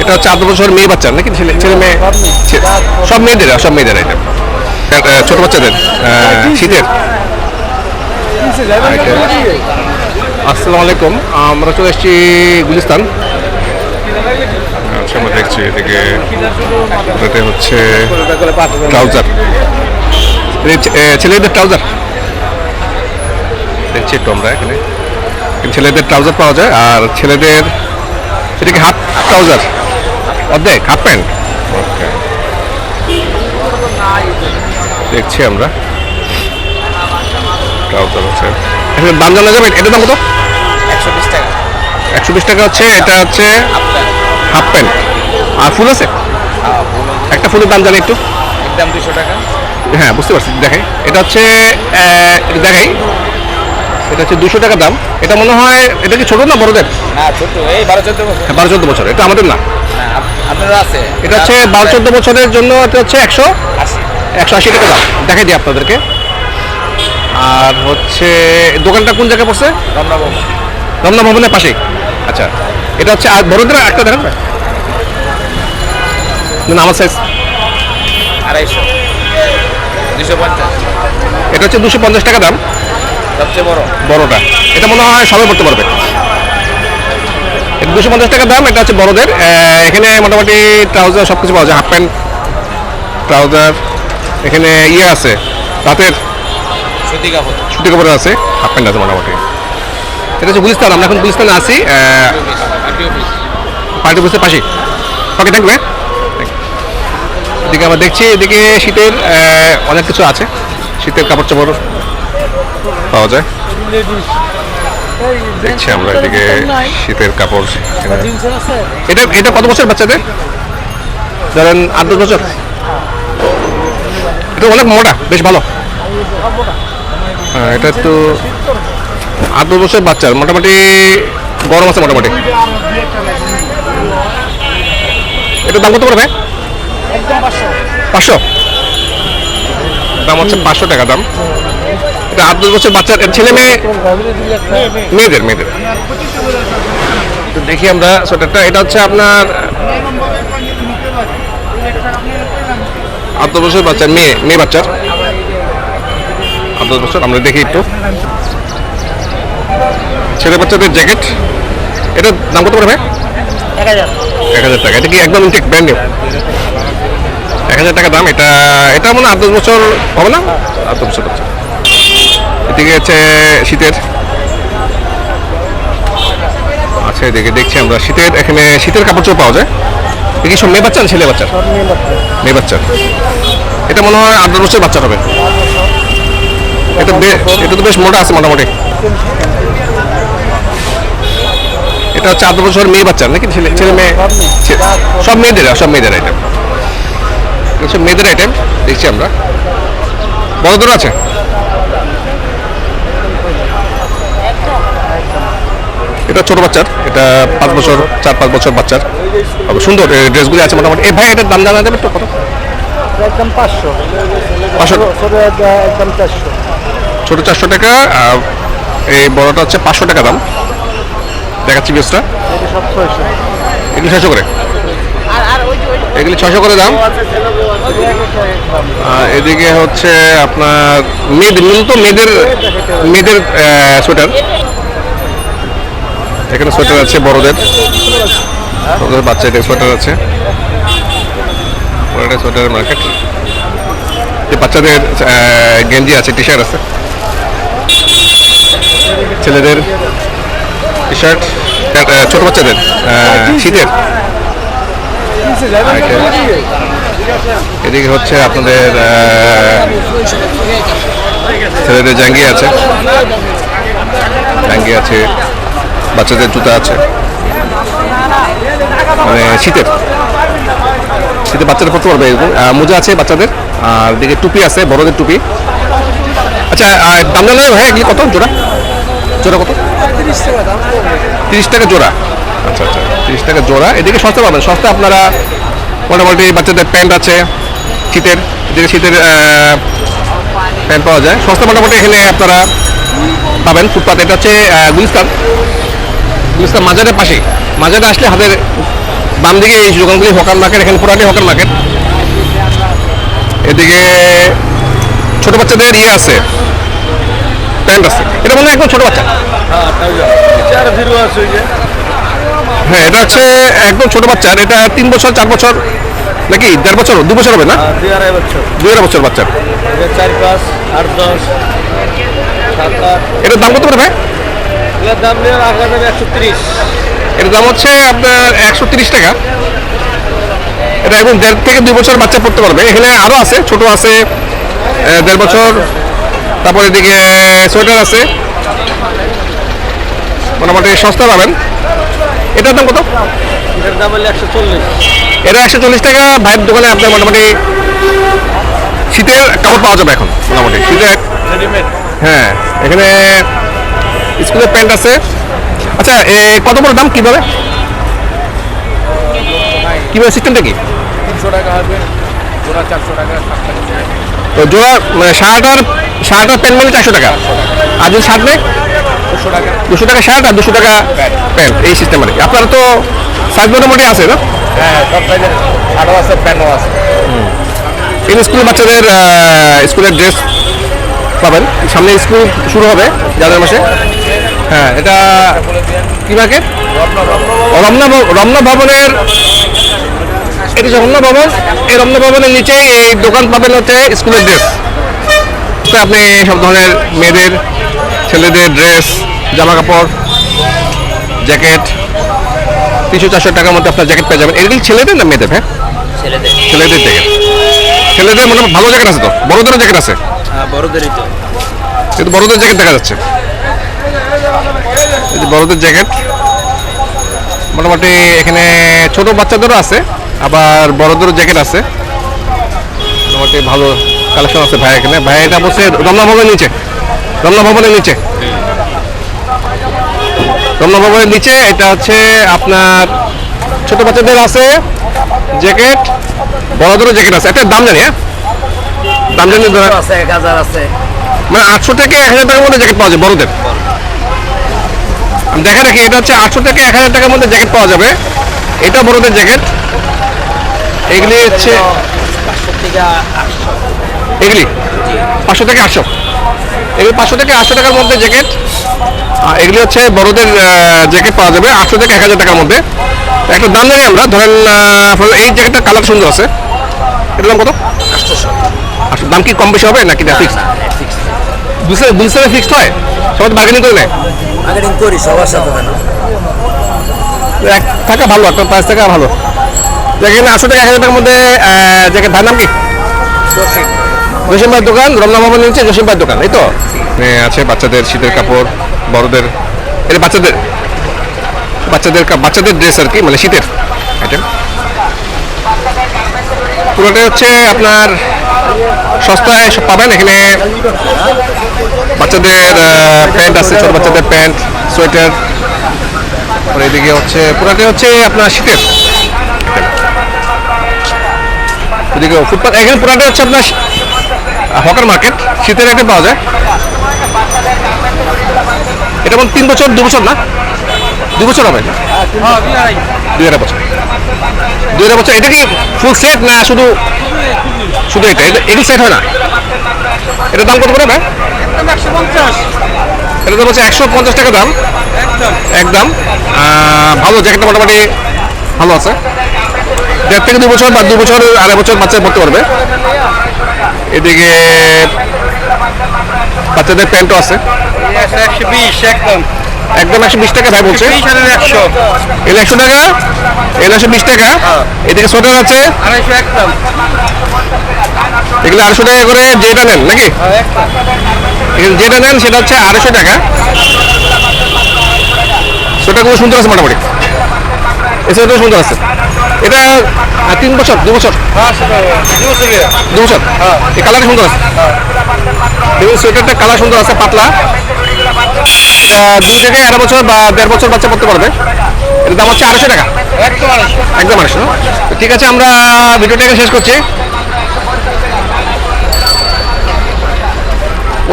এটা হচ্ছে বছর মেয়ে বাচ্চা নাকি? ছেলে ছেলে মেয়ে সব মেয়েদের সব মেয়েদের এটা ছোট বাচ্চাদের শীতের। আসসালামু আলাইকুম, আমরা চলে এসেছি গুলিস্তান। আচ্ছা আমরা দেখছি এদিকে, এটাতে হচ্ছে ট্রাউজার। ছেলেদের ট্রাউজার। দেখছি একটু আমরা এখানে। ছেলেদের ট্রাউজার পাওয়া যায় আর ছেলেদের এটা কি হাফ ট্রাউজার অর্ধেক হাফ প্যান্ট? ওকে দেখছি আমরা। ট্রাউজার আছে। দাম জানা যাবে? এটার দাম কত? একশো বিশ টাকা। একশো বিশ টাকা হচ্ছে এটা হচ্ছে হাফ প্যান্ট। আর ফুল আছে? একটা ফুলের দাম জানি একটু। একদম দুশো টাকা। হ্যাঁ বুঝতে পারছি। দেখাই এটা হচ্ছে দেখাই এটা হচ্ছে দুশো টাকা দাম। এটা মনে হয় এটা কি ছোট না বড়দের? না ছোট। এই বারো চোদ্দ বছর। হ্যাঁ, বারো চোদ্দ বছর এটা আমাদের না। আছে? এটা হচ্ছে বারো চোদ্দ বছরের জন্য এটা হচ্ছে একশো আশি। একশো আশি টাকা দাম। দেখাই দিই আপনাদেরকে। আর হচ্ছে দোকানটা কোন জায়গায় পড়ছে? রমনা ভবন। রমনা ভবনের পাশেই। আচ্ছা এটা হচ্ছে আর বড়দের একটা দেখান না আমার সাইজ আড়াইশো। দুশো পঞ্চাশ। এটা হচ্ছে দুশো পঞ্চাশ টাকা দাম। সবচেয়ে বড়। বড়টা। এটা মনে হয় সবাই পড়তে পারবে। দুশো পঞ্চাশ টাকা দাম এটা হচ্ছে বড়দের। এখানে মোটামুটি ট্রাউজার সব কিছু পাওয়া যায়। হাফ প্যান্ট ট্রাউজার এখানে ইয়ে আছে রাতের সুতি কাপড়। ছুটি কাপড় আছে হাফ প্যান্ট আছে মোটামুটি। এটা হচ্ছে গুলিস্তান আমরা এখন গুলিস্তানে আছি। পার্টি অফিসের পাশে ওকে থ্যাংক ইউ এদিকে আমরা দেখছি এদিকে শীতের অনেক কিছু আছে। শীতের কাপড় চাপড় পাওয়া যায়। দেখছি আমরা এদিকে শীতের কাপড় এটা এটা কত বছর বাচ্চাদের ধরেন আট দশ বছর। এটা অনেক মোটা, বেশ ভালো। হ্যাঁ এটা একটু আট দশ বছর বাচ্চার, মোটামুটি গরম আছে মোটামুটি। এটার দাম কত পড়বে পাঁচশো। দাম হচ্ছে পাঁচশো টাকা দাম। এটা আট দশ বছর বাচ্চার ছেলে মেয়ে? মেয়েদের মেয়েদের। তো দেখি আমরা সোয়েটারটা। এটা হচ্ছে আপনার আট দশ বছর বাচ্চার মেয়ে মেয়ে বাচ্চার। আট দশ বছর আমরা দেখি একটু। ছেলে বাচ্চাদের জ্যাকেট। এটার দাম কত পড়বে এক হাজার। টাকা। এটা কি একদম ইনটেক ব্র্যান্ড নিউ এক হাজার টাকা দাম। এটা এটা মনে হয় আট দশ বছর হবে না? আট দশ বছর এদিকে হচ্ছে শীতের। আচ্ছা এদিকে দেখছি আমরা শীতের এখানে শীতের কাপড় চোপড় পাওয়া যায়। এ কি সব মেয়ে বাচ্চা ছেলে বাচ্চা? মেয়ে বাচ্চা। এটা মনে হয় আট বছর বাচ্চা হবে। এটা এটা তো বেশ মোটা আছে মোটামুটি। এটা হচ্ছে আট বছর মেয়ে বাচ্চা নাকি ছেলে ছেলে মেয়ে? সব মেয়েদের সব মেয়েদের আইটেম সব মেয়েদের আইটেম দেখছি আমরা। বড় বড়দের আছে? এটা ছোট বাচ্চার এটা পাঁচ বছর চার পাঁচ বছর বাচ্চার। সুন্দর ড্রেসগুলি আছে মোটামুটি। এ ভাই এটার দাম জানা যাবে একটু কত? একদম পাঁচশো। পাঁচশো? একদম চারশো। ছোটো চারশো টাকা আর এই বড়টা হচ্ছে পাঁচশো টাকা দাম। দেখাচ্ছি বেসটা ছয়শো। এগুলি ছশো করে? এগুলি ছশো করে দাম। এদিকে হচ্ছে আপনার মেয়েদের মূলত মেয়েদের মেয়েদের সোয়েটার এখানে সোয়েটার আছে বড়দের। বড়দের বাচ্চাদের সোয়েটার আছে। বড়দের সোয়েটারের মার্কেট যে বাচ্চাদের গেঞ্জি আছে টি শার্ট আছে। ছেলেদের টি শার্ট ছোট বাচ্চাদের শীতের। এদিকে হচ্ছে আপনাদের ছেলেদের জাঙ্গি আছে। জাঙ্গি আছে। বাচ্চাদের জুতা আছে। মানে শীতের। শীতে বাচ্চারা পড়তে পারবে এরকম। মোজা আছে বাচ্চাদের। আর এদিকে টুপি আছে বড়দের টুপি। আচ্ছা দাম জানা যাবে ভাই এগুলি কত জোড়া? জোড়া কত? তিরিশ টাকা জোড়া। আচ্ছা আচ্ছা তিরিশ টাকা জোড়া। এদিকে সস্তা পাবেন। সস্তা আপনারা মোটামুটি বাচ্চাদের প্যান্ট আছে শীতের। এদিকে শীতের প্যান্ট পাওয়া যায়। সস্তা মোটামুটি এখানে আপনারা পাবেন ফুটপাত। এটা হচ্ছে গুলিস্তান। গুলিস্তান মাজারের পাশে মাজারে আসলে হাতের বাম দিকে এই দোকানগুলি হকার মার্কেট এখানে পুরাটি হকার মার্কেট এদিকে ছোট বাচ্চাদের ইয়ে আছে। প্যান্ট আছে। এটা মনে হয় একদম ছোট বাচ্চা। হ্যাঁ এটা হচ্ছে একদম ছোট বাচ্চার এটা তিন বছর চার বছর নাকি? দেড় বছর দু বছর হবে না? দুই আড়াই বছর দুই আড়াই বছর বাচ্চার চার পাঁচ আট দশ এটার দাম কত করে ভাই? এটার দাম নিয়ে রাখা যাবে একশো তিরিশ। এটার দাম হচ্ছে আপনার একশো তিরিশ টাকা। এটা এবং দেড় থেকে দুই বছর বাচ্চা পড়তে পারবে। এখানে আরও আছে ছোট আছে দেড় বছর। তারপর এদিকে সোয়েটার আছে। মোটামুটি সস্তা পাবেন। এটার দাম কত? এটার দাম হলো একশো চল্লিশ। এটা একশো চল্লিশ টাকা। ভাইয়ের দোকানে আপনার মোটামুটি শীতের কাপড় পাওয়া যাবে এখন মোটামুটি। শীতের হ্যাঁ এখানে স্কুলের প্যান্ট আছে। আচ্ছা এ কত বড় দাম কীভাবে? কীভাবে সিস্টেমটা কি? তিনশো টাকা হবে। জোড়া চারশো টাকা তো জোড়া মানে প্যান্ট মানে চারশো টাকা। আর যদি শার্ট নেই? দুশো টাকা। দুশো টাকা শার্ট আর দুশো টাকা প্যান্ট। এই সিস্টেম আর কি আপনারা তো সাইজ মোটামুটি আছে না? হ্যাঁ সব সাইজের আরও আছে প্যান্টও আছে। এই স্কুলের বাচ্চাদের স্কুলের ড্রেস পাবেন। সামনে স্কুল শুরু হবে জানুয়ারি মাসে। হ্যাঁ এটা কি মার্কেট রমনা রমনা ভবনের এটি রমনা ভবন এই রমনা ভবনের নিচে এই দোকান পাবেন হচ্ছে স্কুলের ড্রেস তো আপনি সব ধরনের মেয়েদের ছেলেদের ড্রেস জামা কাপড় জ্যাকেট তিনশো চারশো টাকার মধ্যে আপনার জ্যাকেট পেয়ে যাবেন। এটা ছেলেদের না মেয়েদের হ্যাঁ? ছেলেদের। ছেলেদের জ্যাকেট ছেলেদের মোটামুটি ভালো জ্যাকেট আছে তো? বড়োদেরও জ্যাকেট আছে? বড়দেরই তো। কিন্তু বড়দের জ্যাকেট দেখা যাচ্ছে। বড়দের জ্যাকেট মোটামুটি এখানে ছোট বাচ্চাদেরও আছে আবার বড়দেরও জ্যাকেট আছে। মোটামুটি ভালো কালেকশন আছে ভাই এখানে। ভাই এটা বলছে রমনা ভবনের নিচে। রমনা ভবনের নিচে। রমনা ভবনের নিচে এটা হচ্ছে আপনার ছোট বাচ্চাদের আছে জ্যাকেট বড়দেরও জ্যাকেট আছে। একটা দাম জানি হ্যাঁ? দাম জানি আছে এক হাজার আছে। মানে আটশো থেকে এক হাজার টাকার মধ্যে জ্যাকেট পাওয়া যায় বড়দের। দেখা রাখি এটা হচ্ছে আটশো থেকে এক হাজার টাকার মধ্যে জ্যাকেট পাওয়া যাবে। এটা বড়দের জ্যাকেট এগুলি হচ্ছে এগুলি? পাঁচশো থেকে আটশো। এগুলি পাঁচশো থেকে আটশো টাকার মধ্যে জ্যাকেট আর এগুলি হচ্ছে বড়দের জ্যাকেট পাওয়া যাবে আটশো থেকে এক হাজার টাকার মধ্যে। একটা দাম জানি আমরা ধরেন আপনার এই জ্যাকেটটার কালার সুন্দর আছে। এটার দাম কত? আটশোশো আচ্ছা দাম কি কম বেশি হবে নাকি ফিক্স বুঝতে বুঝতে ফিক্সড হয়? সবাই বার্গেনিং করে নেয়? মার্কেটিং করি সবার সাথে এক থাকা ভালো একটা প্রাইস থাকা ভালো। যেখানে আটশো টাকা এক হাজার টাকার মধ্যে জ্যাকেট ভাই নাম কি? জসিম দোকান রমনা ভবন নিচে জসিম দোকান এই তো? আছে বাচ্চাদের শীতের কাপড় বড়দের এটা বাচ্চাদের বাচ্চাদের বাচ্চাদের ড্রেস আর কি মানে শীতের আইটেম পুরোটাই হচ্ছে আপনার সস্তায় সব পাবেন এখানে বাচ্চাদের প্যান্ট আছে ছোট বাচ্চাদের প্যান্ট সোয়েটার। আর এদিকে হচ্ছে পুরাটাই হচ্ছে আপনার শীতের। এদিকে ফুটপাথ এখানে পুরাটাই হচ্ছে আপনার হকার মার্কেট শীতের একটা পাওয়া যায়। এটা মানে তিন বছর দু বছর না? দু বছর হবে দুই আড়াই। বছর। দুই আড়াই বছর এটা কি ফুল সেট না শুধু শুধু এটা এটা সেট হয় না। এটার দাম কত করে ভাই? একশো পঞ্চাশ। এটা দাম হচ্ছে একশো পঞ্চাশ টাকা দাম। একদম। ভালো জ্যাকেটটা মোটামুটি ভালো আছে। দেড় থেকে দু বছর বা দু বছর আড়াই বছর বাচ্চা পড়তে পারবে। এদিকে বাচ্চাদের প্যান্টও আছে। একশো বিশ একদম। একদম একশো বিশ টাকা ভাই বলছে। একশো এলে একশো। টাকা এলে একশো বিশ টাকা। এদিকে সোয়েটার আছে। আড়াইশো একদম। এগুলো আড়াইশো টাকা করে যেটা নেন নাকি? যেটা নেন সেটা হচ্ছে আড়াইশো টাকা। সোয়েটারগুলো সুন্দর আছে মোটামুটি। এই সুন্দর আছে। এটা তিন বছর দু বছর? দু বছর এই কালার সুন্দর আছে। দেখুন সোয়েটারটা কালার সুন্দর আছে পাতলা। এটা দুই থেকে আড়াই বছর বা দেড় বছর বাচ্চা পড়তে পারবে। এর দাম হচ্ছে আড়াইশো টাকা। একদম আড়াইশো। না? তো ঠিক আছে আমরা ভিডিওটা এখানে শেষ করছি।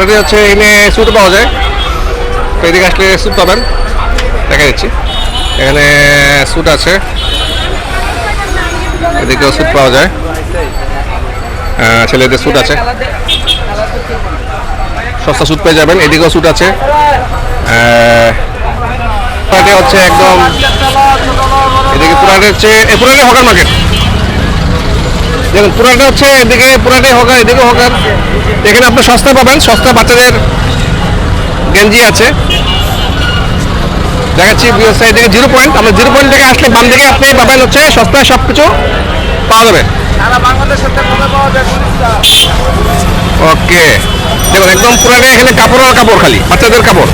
ওটাতে হচ্ছে এখানে স্যুট পাওয়া যায়। তো এদিকে আসলে স্যুট পাবেন। দেখা যাচ্ছে এখানে স্যুট আছে। এদিকেও স্যুট পাওয়া যায়। ছেলেদের স্যুট আছে। সস্তা স্যুট পেয়ে যাবেন। এদিকেও স্যুট আছে। হচ্ছে একদম এদিকে পুরাটে হচ্ছে পুরাটে হকার মার্কেট দেখুন পুরাটে হচ্ছে এদিকে পুরাটে হকার এদিকে হকার। এখানে আপনি সস্তা পাবেন সস্তা বাচ্চাদের গেঞ্জি আছে। দেখাচ্ছি সাইড থেকে জিরো পয়েন্ট। আমরা জিরো পয়েন্ট থেকে আসলে বাম দিকে আপনি পাবেন হচ্ছে সস্তায় সব কিছু পাওয়া যাবে ওকে। দেখুন একদম পুরাটে এখানে কাপড় আর কাপড় খালি বাচ্চাদের কাপড়।